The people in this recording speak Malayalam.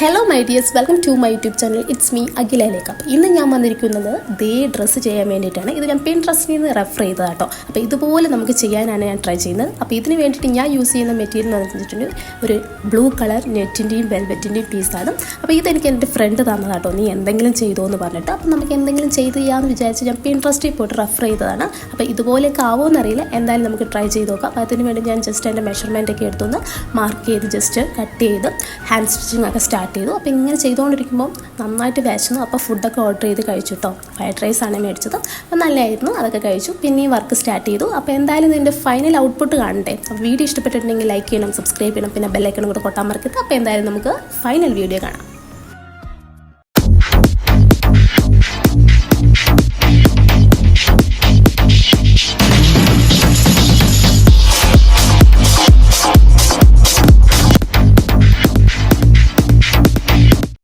Hello my dears welcome to my YouTube channel it's me അപ്പോൾ ഇന്ന് ഞാൻ വന്നിരിക്കുന്നത് ദേ ഡ്രസ്സ് ചെയ്യാൻ വേണ്ടിയിട്ടാണ്. ഇത് ഞാൻ പിൻ ഡ്രസ്സിൽ നിന്ന് റെഫർ ചെയ്തത് കേട്ടോ അപ്പോൾ ഇതുപോലെ നമുക്ക് ചെയ്യാനാണ് ഞാൻ ട്രൈ ചെയ്യുന്നത്. അപ്പോൾ ഇതിന് വേണ്ടിയിട്ട് ഞാൻ യൂസ് ചെയ്യുന്ന മെറ്റീരിയൽ എന്ന് ഒരു ബ്ലൂ കളർ നെറ്റിന്റെയും വെൽവെറ്റിന്റെയും പീസാണ് അപ്പോൾ ഇതെനിക്ക് എന്റെ ഫ്രണ്ട് തന്നത് കേട്ടോ നീ എന്തെങ്കിലും ചെയ്തോ എന്ന് പറഞ്ഞിട്ട്. അപ്പോൾ നമുക്ക് എന്തെങ്കിലും ചെയ്ത് ചെയ്യാമെന്ന് വിചാരിച്ച് ഞാൻ പിൻ ഡ്രസ്റ്റിൽ പോയിട്ട് റെഫർ ചെയ്തതാണ്. അപ്പോൾ ഇതുപോലെയൊക്കെ ആവോ എന്നറിയില്ല. എന്തായാലും നമുക്ക് ട്രൈ ചെയ്ത് നോക്കാം. അപ്പോൾ അതിന് വേണ്ടി ഞാൻ ജസ്റ്റ് എന്റെ മെഷർമെന്റൊക്കെ ഒക്കെ എടുത്തൊന്ന് മാർക്ക് ചെയ്ത് ജസ്റ്റ് കട്ട് ചെയ്ത് ഹാൻഡ് സ്റ്റിച്ചിങ് ഒക്കെ സ്റ്റാർട്ട് ചെയ്തു. അപ്പോൾ ഇങ്ങനെ ചെയ്തുകൊണ്ടിരിക്കുമ്പോൾ നന്നായിട്ട് വിശന്നു. അപ്പോൾ ഫുഡൊക്കെ ഓർഡർ ചെയ്ത് കഴിച്ചു കേട്ടോ ഫ്രൈഡ് റൈസ് ആണ് മേടിച്ചത്. അപ്പോൾ നല്ലതായിരുന്നു അതൊക്കെ കഴിച്ചു. പിന്നെ ഈ വർക്ക് സ്റ്റാർട്ട് ചെയ്തു. അപ്പോൾ എന്തായാലും ഇതിന്റെ ഫൈനൽ ഔട്ട്പുട്ട് കാണണ്ടേ. അപ്പോൾ വീഡിയോ ഇഷ്ടപ്പെട്ടിട്ടുണ്ടെങ്കിൽ ലൈക്ക് ചെയ്യണം സബ്സ്ക്രൈബ് ചെയ്യണം. പിന്നെ ബെല്ലൈക്കണം കൂടെ കൊട്ടാൻ മറക്കരുത്. അപ്പോൾ എന്തായാലും നമുക്ക് ഫൈനൽ വീഡിയോ കാണാം.